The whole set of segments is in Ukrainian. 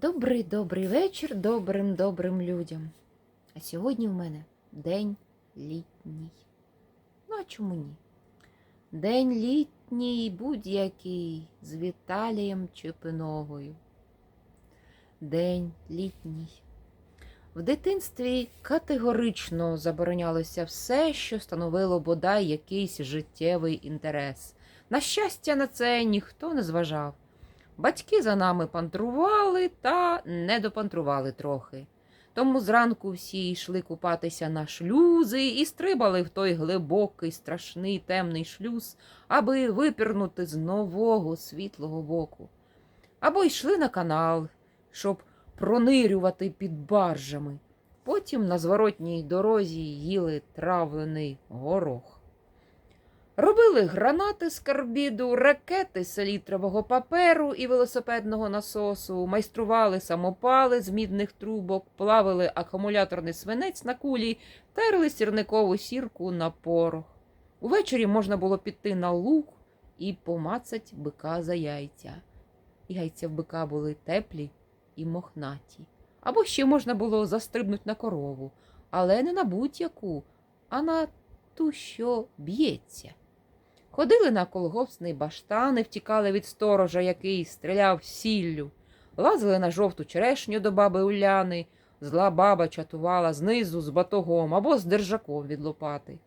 Добрий добрий вечір добрим добрим людям. А сьогодні в мене день літній. Ну, а чому ні? День літній будь-який з Віталієм Чепиногою. День літній. В дитинстві категорично заборонялося все, що становило бодай якийсь життєвий інтерес. На щастя, на це ніхто не зважав. Батьки за нами пантрували та не допантрували трохи. Тому зранку всі йшли купатися на шлюзи і стрибали в той глибокий, страшний темний шлюз, аби випірнути з нового світлого боку. Або йшли на канал, щоб пронирювати під баржами. Потім на зворотній дорозі їли травлений горох. Робили гранати з карбіду, ракети з селітрового паперу і велосипедного насосу, майстрували самопали з мідних трубок, плавили акумуляторний свинець на кулі, терли сірникову сірку на порох. Увечері можна було піти на луг і помацать бика за яйця. Яйця в бика були теплі і мохнаті. Або ще можна було застрибнути на корову, але не на будь-яку, а на ту, що б'ється. Ходили на колгоспний баштан і втікали від сторожа, який стріляв сіллю, лазили на жовту черешню до баби Уляни, зла баба чатувала знизу з батогом або з держаком від лопати.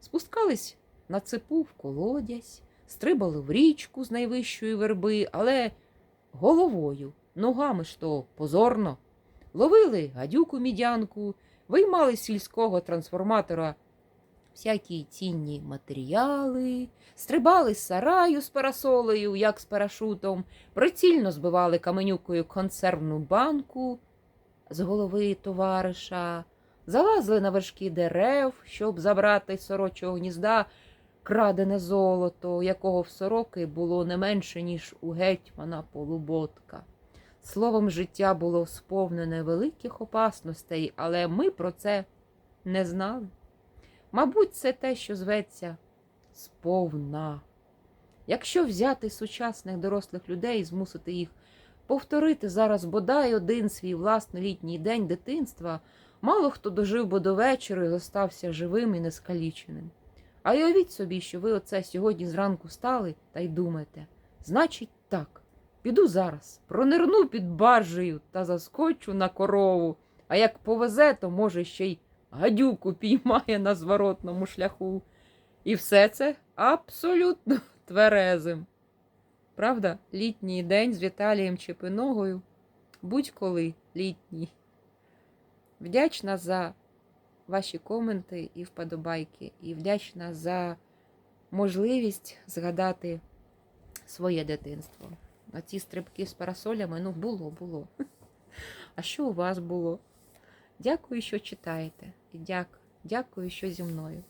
Спускались на цепу в колодязь, стрибали в річку з найвищої верби, але головою, ногами ж то позорно. Ловили гадюку мідянку, виймали з сільського трансформатора всякі цінні матеріали, стрибали з сараю з парасолею, як з парашутом, прицільно збивали каменюкою консервну банку з голови товариша, залазили на вершки дерев, щоб забрати з сорочого гнізда крадене золото, якого в сороки було не менше, ніж у гетьмана полуботка. Словом, життя було сповнене великих опасностей, але ми про це не знали. Мабуть, це те, що зветься сповна. Якщо взяти сучасних дорослих людей і змусити їх повторити зараз бодай один свій власний літній день дитинства, мало хто дожив би до вечора і зостався живим і нескаліченим. А уявіть собі, що ви оце сьогодні зранку стали та й думаєте, значить, так, піду зараз, пронирну під баржею та заскочу на корову, а як повезе, то може ще й гадюку піймає на зворотному шляху. І все це абсолютно тверезим. Правда, літній день з Віталієм Чепиногою будь-коли літній. Вдячна за ваші коменти і вподобайки, і вдячна за можливість згадати своє дитинство. А ці стрибки з парасолями, ну, було, було. А що у вас було? Дякую, що читаєте. І дяк, дякую, що зі мною.